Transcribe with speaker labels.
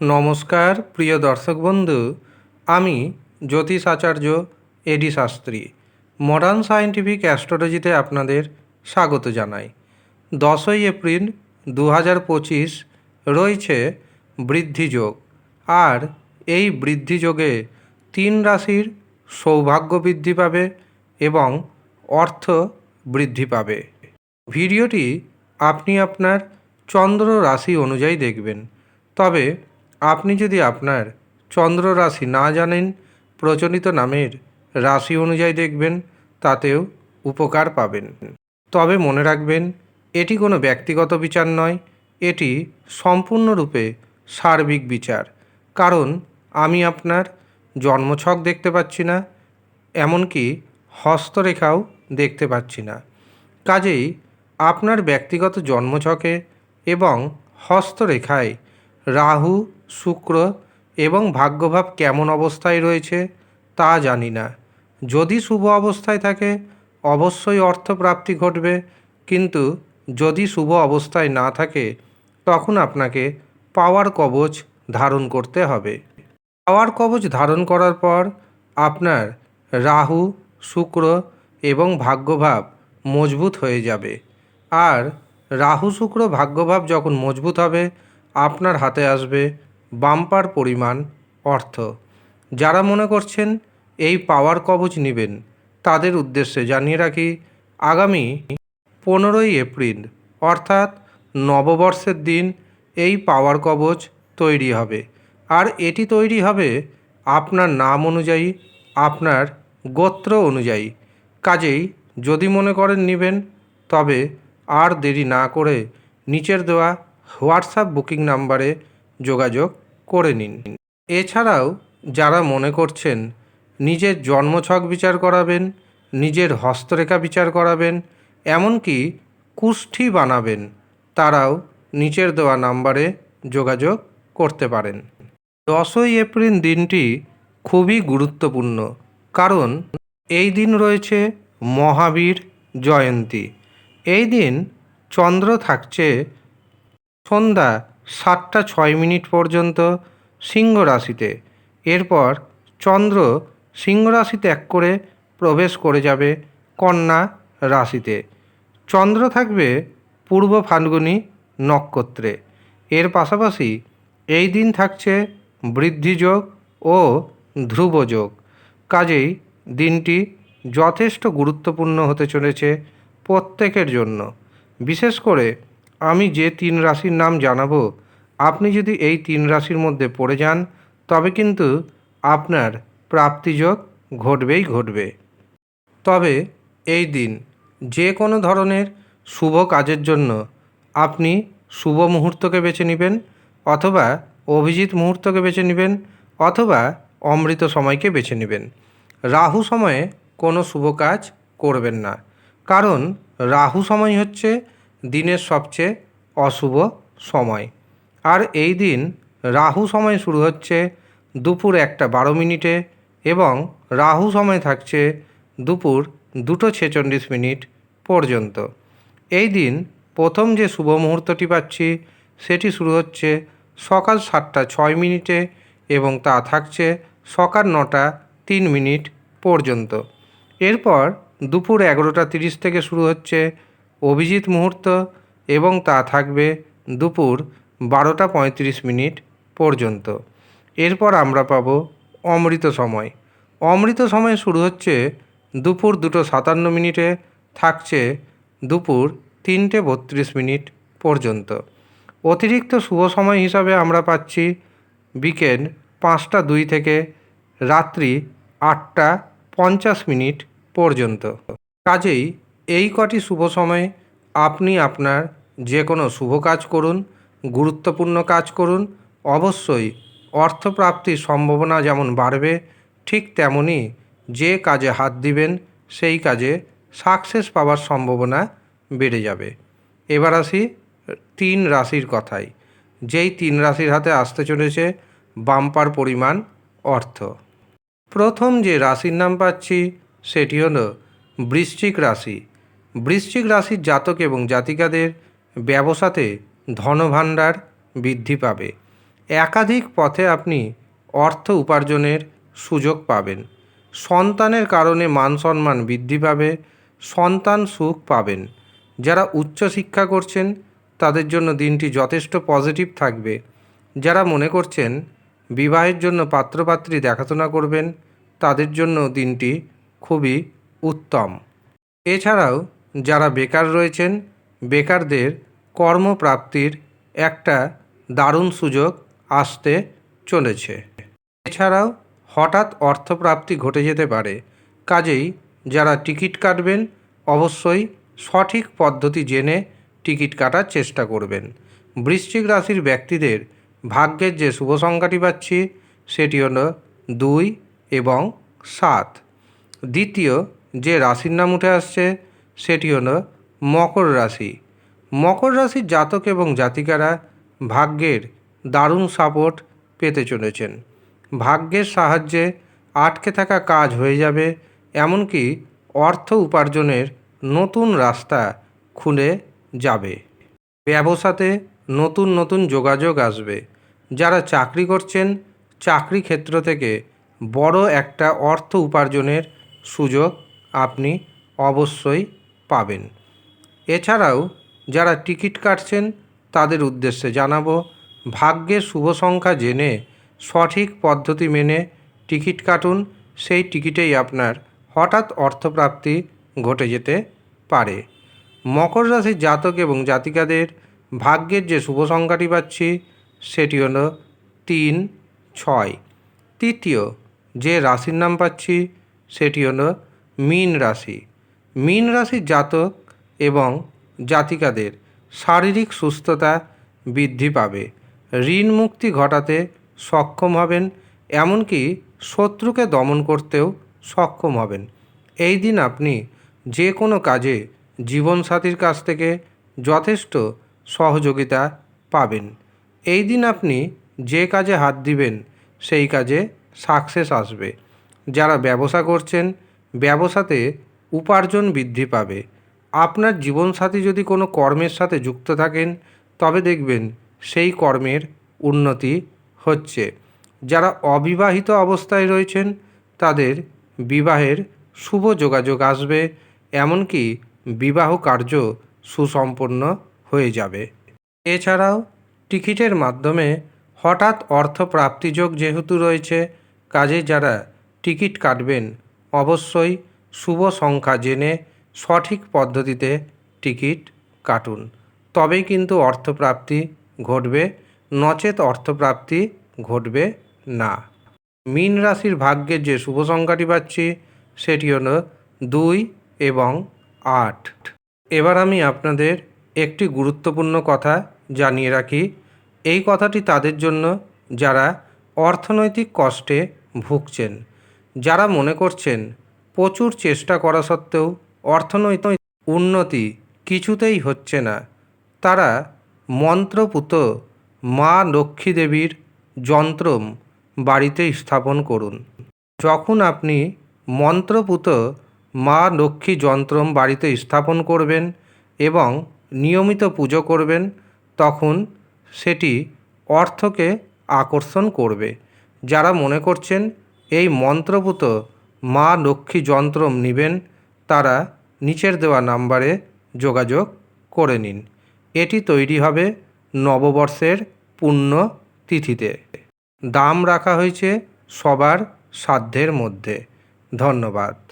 Speaker 1: নমস্কার, প্রিয় দর্শক বন্ধু। আমি জ্যোতিষ Acharya A D Shastri. Modern scientific অ্যাস্ট্রোলজিতে আপনাদের স্বাগত জানাই। দশই এপ্রিল দু হাজার পঁচিশ রয়েছে বৃদ্ধিযোগ আর এই বৃদ্ধিযোগে তিন রাশির সৌভাগ্য বৃদ্ধি পাবে এবং অর্থ বৃদ্ধি পাবে। ভিডিওটি আপনি আপনার চন্দ্র রাশি অনুযায়ী দেখবেন। তবে আপনি যদি আপনার চন্দ্র রাশি না জানেন, প্রচলিত নামের রাশি অনুযায়ী দেখবেন, তাতেও উপকার পাবেন। তবে মনে রাখবেন, এটি কোনো ব্যক্তিগত বিচার নয়, এটি সম্পূর্ণরূপে সার্বিক বিচার। কারণ আমি আপনার জন্মছক দেখতে পাচ্ছি না, এমনকি হস্তরেখাও দেখতে পাচ্ছি না। কাজেই আপনার ব্যক্তিগত জন্মছকে এবং হস্তরেখায় রাহু শুক্র এবং ভাগ্যভাব কেমন অবস্থায় রয়েছে তা জানি না। যদি শুভ অবস্থায় থাকে, অবশ্যই অর্থপ্রাপ্তি ঘটবে, কিন্তু যদি শুভ অবস্থায় না থাকে, তখন আপনাকে পাওয়ার কবচ ধারণ করতে হবে। পাওয়ার কবচ ধারণ করার পর আপনার রাহু, শুক্র এবং ভাগ্যভাব মজবুত হয়ে যাবে। আর রাহু, শুক্র, ভাগ্যভাব যখন মজবুত হবে, আপনার হাতে আসবে বাম্পার পরিমাণ, অর্থ। যারা মনে করছেন এই পাওয়ার কবচ নেবেন, তাদের উদ্দেশ্যে জানিয়ে রাখি, আগামী পনেরোই এপ্রিল, অর্থাৎ নববর্ষের দিন, এই পাওয়ার কবচ তৈরি হবে। আর এটি তৈরি হবে আপনার নাম অনুযায়ী, আপনার গোত্র অনুযায়ী। কাজেই যদি মনে করেন নেবেন, তবে আর দেরি না করে নিচের দেওয়া হোয়াটসঅ্যাপ বুকিং নাম্বারে যোগাযোগ করে নিন। এছাড়াও যারা মনে করছেন নিজের জন্মছক বিচার করাবেন, নিজের হস্তরেখা বিচার করাবেন, এমনকি কুষ্ঠি বানাবেন, তারাও নিচের দেওয়া নাম্বারে যোগাযোগ করতে পারেন। দশই এপ্রিল দিনটি খুবই গুরুত্বপূর্ণ, কারণ এই দিন রয়েছে মহাবীর জয়ন্তী। এই দিন চন্দ্র থাকছে সন্ধ্যা সাতটা ছয় মিনিট পর্যন্ত সিংহ রাশিতে। এরপর চন্দ্র সিংহ রাশি ত্যাগ করে প্রবেশ করে যাবে কন্যা রাশিতে। চন্দ্র থাকবে পূর্ব ফাল্গুনী নক্ষত্রে। এর পাশাপাশি এই দিন থাকছে বৃদ্ধিযোগ ও ধ্রুবযোগ কাজেই দিনটি যথেষ্ট গুরুত্বপূর্ণ হতে চলেছে প্রত্যেকের জন্য। বিশেষ করে আমি যে তিন রাশির নাম জানাব, আপনি যদি এই তিন রাশির মধ্যে পড়ে যান, তবে কিন্তু আপনার প্রাপ্তিযোগ ঘটবেই ঘটবে। তবে এই দিন যে কোনো ধরনের শুভ কাজের জন্য আপনি শুভ মুহূর্তকে বেছে নেবেন, অথবা অভিজিৎ মুহূর্তকে বেছে নেবেন, অথবা অমৃত সময়কে বেছে নেবেন। রাহু সময়ে কোনো শুভ কাজ করবেন না। কারণ রাহু সময় হচ্ছে দিনের সবচেয়ে অশুভ সময়। আর এই দিন রাহু সময় শুরু হচ্ছে দুপুর একটা বারো মিনিটে এবং রাহু সময় থাকছে দুপুর দুটো ছেচল্লিশ মিনিট পর্যন্ত। এই দিন প্রথম যে শুভ মুহূর্তটি পাচ্ছি, সেটি শুরু হচ্ছে সকাল সাতটা ছয় মিনিটে এবং তা থাকছে সকাল নটা তিন মিনিট পর্যন্ত। এরপর দুপুর এগারোটা তিরিশ থেকে শুরু হচ্ছে অভিজিৎ মুহূর্ত এবং তা থাকবে দুপুর বারোটা পঁয়ত্রিশ মিনিট পর্যন্ত। এরপর আমরা পাব অমৃত সময়। অমৃত সময় শুরু হচ্ছে দুপুর দুটো সাতান্ন মিনিটে, থাকছে দুপুর তিনটে বত্রিশ মিনিট পর্যন্ত। অতিরিক্ত শুভ সময় হিসাবে আমরা পাচ্ছি বিকেল পাঁচটা দুই থেকে রাত্রি আটটা পঞ্চাশ মিনিট পর্যন্ত। কাজেই এই কটি শুভ সময়ে আপনি আপনার যে কোনো শুভ কাজ করুন, গুরুত্বপূর্ণ কাজ করুন, অবশ্যই অর্থপ্রাপ্তির সম্ভাবনা যেমন বাড়বে, ঠিক তেমনই যে কাজে হাত দিবেন, সেই কাজে সাকসেস পাওয়ার সম্ভাবনা বেড়ে যাবে। এবার আসি তিন রাশির কথায়। যেই তিন রাশির হাতে আসতে চলেছে বাম্পার পরিমাণ অর্থ। প্রথম যে রাশির নাম পাচ্ছি, সেটি হলো বৃশ্চিক রাশি। বৃশ্চিক রাশির জাতক এবং জাতিকাদের ব্যবসাতে ধনভাণ্ডার বৃদ্ধি পাবে। একাধিক পথে আপনি অর্থ উপার্জনের সুযোগ পাবেন। সন্তানের কারণে মান সম্মান বৃদ্ধি পাবে। সন্তান সুখ পাবেন। যারা উচ্চশিক্ষা করছেন, তাদের জন্য দিনটি যথেষ্ট পজিটিভ থাকবে। যারা মনে করছেন, বিবাহের জন্য পাত্রপাত্রী দেখাশোনা করবেন, তাদের জন্য দিনটি খুবই উত্তম। এছাড়াও যারা বেকার রয়েছেন, বেকারদের কর্মপ্রাপ্তির একটা দারুণ সুযোগ আসতে চলেছে। এছাড়াও হঠাৎ অর্থপ্রাপ্তি ঘটে যেতে পারে। কাজেই যারা টিকিট কাটবেন, অবশ্যই সঠিক পদ্ধতি জেনে টিকিট কাটার চেষ্টা করবেন। বৃশ্চিক রাশির ব্যক্তিদের ভাগ্যের যে শুভ সংখ্যাটি পাচ্ছি, সেটি হলো দুই এবং সাত। দ্বিতীয়, যে রাশির নাম উঠে আসছে সেটি হলো মকর রাশি। মকর রাশির জাতক এবং জাতিকারা ভাগ্যের দারুণ সাপোর্ট পেতে চলেছেন। ভাগ্যের সাহায্যে আটকে থাকা কাজ হয়ে যাবে, এমনকি অর্থ উপার্জনের নতুন রাস্তা খুলে যাবে। ব্যবসাতে নতুন নতুন যোগাযোগ আসবে। যারা চাকরি করছেন, চাকরি ক্ষেত্র থেকে বড় একটা অর্থ উপার্জনের সুযোগ আপনি অবশ্যই পাবেন। এছাড়াও যারা টিকিট কাটছেন, তাদের উদ্দেশ্যে জানাব ভাগ্যের শুভ সংখ্যা জেনে সঠিক পদ্ধতি মেনে টিকিট কাটুন, সেই টিকিটেই আপনার হঠাৎ অর্থপ্রাপ্তি ঘটে যেতে পারে। মকর রাশির জাতক এবং জাতিকাদের ভাগ্যের যে শুভ সংখ্যাটি পাচ্ছি, সেটি হলো তিন, ছয়। তৃতীয় যে রাশির নাম পাচ্ছি, সেটি হলো মীন রাশি। মীন রাশির জাতক এবং জাতিকাদের শারীরিক সুস্থতা বৃদ্ধি পাবে। ঋণ মুক্তি ঘটাতে সক্ষম হবেন, এমনকি শত্রুকে দমন করতেও সক্ষম হবেন। এই দিন আপনি যে কোনো কাজে জীবনসাথীর কাছ থেকে যথেষ্ট সহযোগিতা পাবেন। এই দিন আপনি যে কাজে হাত দিবেন, সেই কাজে সাকসেস আসবে। যারা ব্যবসা করছেন, ব্যবসাতে উপার্জন বৃদ্ধি পাবে। আপনার জীবনসাথী যদি কোনো কর্মের সাথে যুক্ত থাকেন, তবে দেখবেন সেই কর্মের উন্নতি হচ্ছে। যারা অবিবাহিত অবস্থায় রয়েছেন, তাদের বিবাহের শুভ যোগাযোগ আসবে, এমনকি বিবাহ কার্য সুসম্পন্ন হয়ে যাবে। এছাড়াও টিকিটের মাধ্যমে হঠাৎ অর্থ প্রাপ্তিযোগ যেহেতু রয়েছে, কাজে যারা টিকিট কাটবেন, অবশ্যই শুভ সংখ্যা জেনে সঠিক পদ্ধতিতে টিকিট কাটুন। তবেই কিন্তু অর্থপ্রাপ্তি ঘটবে, নচেত অর্থপ্রাপ্তি ঘটবে না। মীন রাশির ভাগ্যের যে শুভ সংখ্যাটি পাচ্ছি, সেটি হলো দুই এবং আট। এবার আমি আপনাদের একটি গুরুত্বপূর্ণ কথা জানিয়ে রাখি। এই কথাটি তাদের জন্য যারা অর্থনৈতিক কষ্টে ভুগছেন, যারা মনে করছেন প্রচুর চেষ্টা করা সত্ত্বেও অর্থনৈতিক উন্নতি কিছুতেই হচ্ছে না। তারা মন্ত্রপুত মা লক্ষ্মী দেবীর যন্ত্রম বাড়িতে স্থাপন করুন। যখন আপনি মন্ত্রপুত মা লক্ষ্মী যন্ত্রম বাড়িতে স্থাপন করবেন এবং নিয়মিত পুজো করবেন, তখন সেটি অর্থকে আকর্ষণ করবে। যারা মনে করছেন, এই মন্ত্রপুত মা লক্ষ্মী যন্ত্রম নেবেন, তারা নিচের দেওয়া নাম্বারে যোগাযোগ করে নিন। এটি তৈরি হবে নববর্ষের পূর্ণ তিথিতে। দাম রাখা হয়েছে সবার সাধ্যের মধ্যে। ধন্যবাদ।